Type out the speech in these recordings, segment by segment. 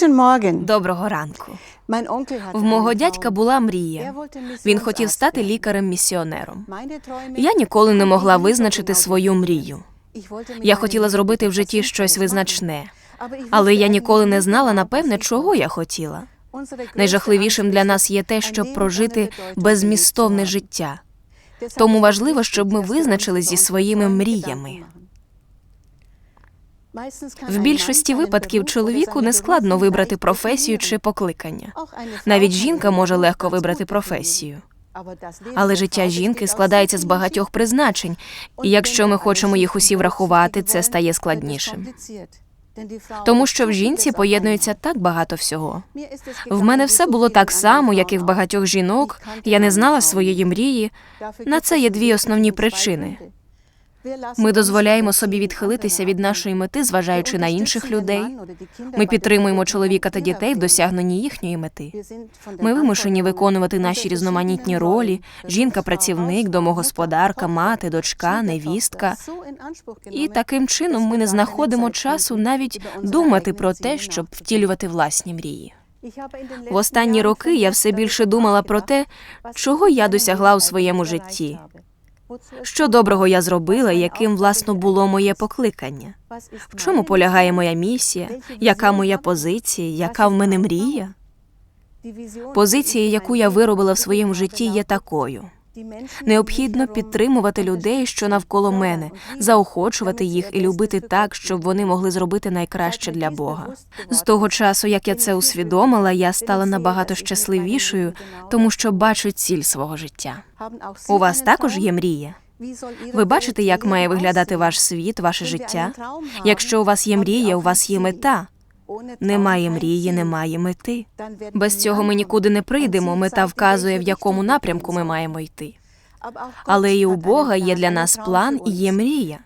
Guten Morgen. Доброго ранку. В мого дядька була Er мрія. Він хотів стати лікарем-місіонером. Я ніколи не могла визначити свою мрію. Я хотіла зробити в житті щось визначне, але я ніколи не знала напевне, чого я хотіла. Найжахливішим для нас є те, щоб прожити безмістовне життя. Тому важливо, щоб ми визначили зі своїми мріями. В більшості випадків чоловіку не складно вибрати професію чи покликання. Навіть жінка може легко вибрати професію. Але життя жінки складається з багатьох призначень, і якщо ми хочемо їх усі врахувати, це стає складнішим. Тому що в жінці поєднується так багато всього. В мене все було так само, як і в багатьох жінок. Я не знала своєї мрії. На це є дві основні причини. Ми дозволяємо собі відхилитися від нашої мети, зважаючи на інших людей. Ми підтримуємо чоловіка та дітей в досягненні їхньої мети. Ми вимушені виконувати наші різноманітні ролі: жінка-працівник, домогосподарка, мати, дочка, невістка. І таким чином ми не знаходимо часу навіть думати про те, щоб втілювати власні мрії. В останні роки я все більше думала про те, чого я досягла у своєму житті, що доброго я зробила, яким власно було моє покликання. В чому полягає моя місія, яка моя позиція, яка в мене мрія? Позиція, яку я виробила в своєму житті, є такою. Необхідно підтримувати людей, що навколо мене, заохочувати їх і любити так, щоб вони могли зробити найкраще для Бога. З того часу, як я це усвідомила, я стала набагато щасливішою, тому що бачу ціль свого життя. У вас також є мрія? Ви бачите, як має виглядати ваш світ, ваше життя? Якщо у вас є мрія, у вас є мета. Немає мрії, немає мети. Без цього ми нікуди не прийдемо. Мета вказує, в якому напрямку ми маємо йти. Але і у Бога є для нас план і є мрія.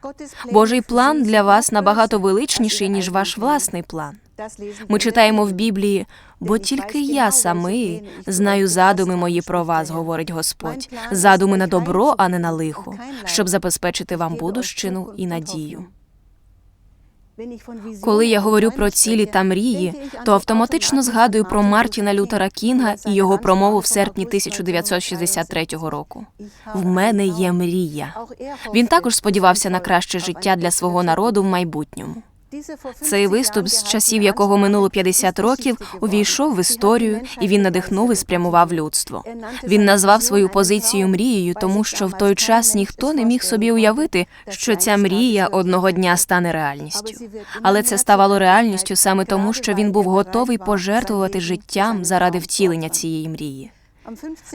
Божий план для вас набагато величніший, ніж ваш власний план. Ми читаємо в Біблії, бо тільки я самий знаю задуми мої про вас, говорить Господь, задуми на добро, а не на лихо, щоб забезпечити вам будущину і надію. Коли я говорю про цілі та мрії, то автоматично згадую про Мартіна Лютера Кінга і його промову в серпні 1963 року. В мене є мрія. Він також сподівався на краще життя для свого народу в майбутньому. Цей виступ, з часів якого минуло 50 років, увійшов в історію, і він надихнув і спрямував людство. Він назвав свою позицію мрією, тому що в той час ніхто не міг собі уявити, що ця мрія одного дня стане реальністю. Але це ставало реальністю саме тому, що він був готовий пожертвувати життям заради втілення цієї мрії.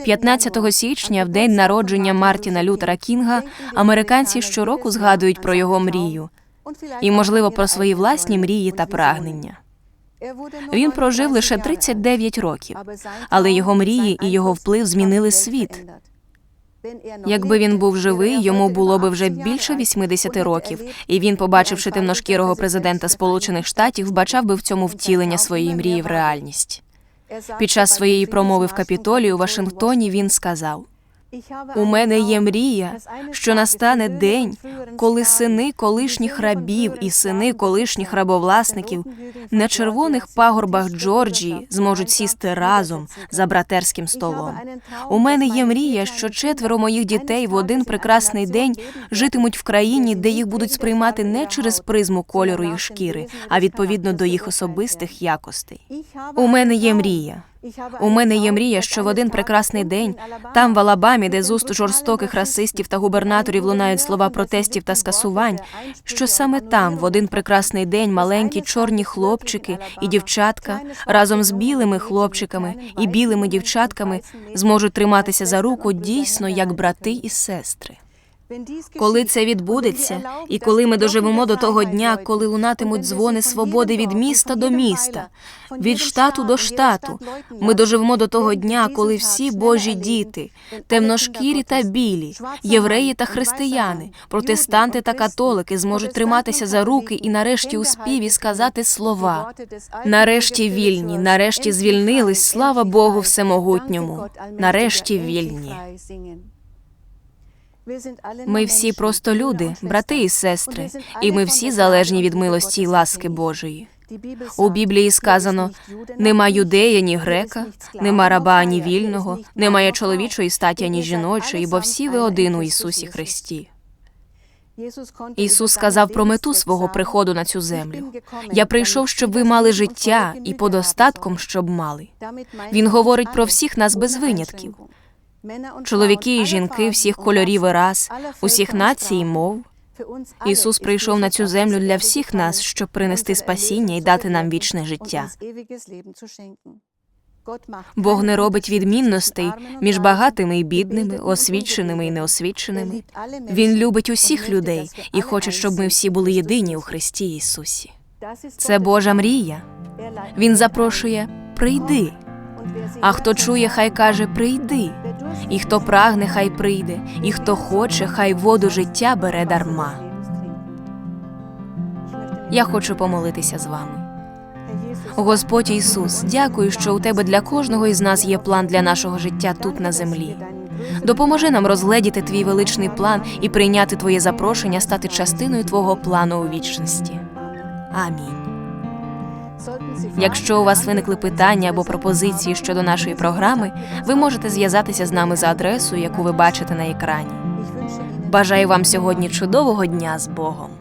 15 січня, в день народження Мартіна Лютера Кінга, американці щороку згадують про його мрію і, можливо, про свої власні мрії та прагнення. Він прожив лише 39 років, але його мрії і його вплив змінили світ. Якби він був живий, йому було би вже більше 80 років, і він, побачивши темношкірого президента Сполучених Штатів, вбачав би в цьому втілення своєї мрії в реальність. Під час своєї промови в Капітолії у Вашингтоні він сказав: у мене є мрія, що настане день, коли сини колишніх рабів і сини колишніх рабовласників на червоних пагорбах Джорджії зможуть сісти разом за братерським столом. У мене є мрія, що четверо моїх дітей в один прекрасний день житимуть в країні, де їх будуть сприймати не через призму кольору їх шкіри, а відповідно до їх особистих якостей. У мене є мрія. У мене є мрія, що в один прекрасний день, там в Алабамі, де з уст жорстоких расистів та губернаторів лунають слова протестів та скасувань, що саме там, в один прекрасний день, маленькі чорні хлопчики і дівчатка разом з білими хлопчиками і білими дівчатками зможуть триматися за руку дійсно як брати і сестри. Коли це відбудеться, і коли ми доживемо до того дня, коли лунатимуть дзвони свободи від міста до міста, від штату до штату, ми доживемо до того дня, коли всі Божі діти, темношкірі та білі, євреї та християни, протестанти та католики зможуть триматися за руки і нарешті у співі сказати слова. Нарешті вільні, нарешті звільнились, слава Богу Всемогутньому. Нарешті вільні. Ми всі просто люди, брати і сестри, і ми всі залежні від милості і ласки Божої. У Біблії сказано: нема юдея, ні грека, нема раба, ані вільного, немає чоловічої статі, ані жіночої, бо всі ви один у Ісусі Христі. Ісус сказав про мету свого приходу на цю землю. Я прийшов, щоб ви мали життя і подостатком, щоб мали. Він говорить про всіх нас без винятків. Чоловіки і жінки всіх кольорів і рас, усіх націй і мов. Ісус прийшов на цю землю для всіх нас, щоб принести спасіння і дати нам вічне життя. Бог не робить відмінностей між багатими і бідними, освіченими і неосвіченими. Він любить усіх людей і хоче, щоб ми всі були єдині у Христі Ісусі. Це Божа мрія. Він запрошує прийди. А хто чує, хай каже прийди. І хто прагне, хай прийде, і хто хоче, хай воду життя бере дарма. Я хочу помолитися з вами. Господь Ісус, дякую, що у тебе для кожного із нас є план для нашого життя тут на землі. Допоможи нам розгледіти твій величний план і прийняти твоє запрошення стати частиною твого плану у вічності. Амінь. Якщо у вас виникли питання або пропозиції щодо нашої програми, ви можете зв'язатися з нами за адресою, яку ви бачите на екрані. Бажаю вам сьогодні чудового дня з Богом.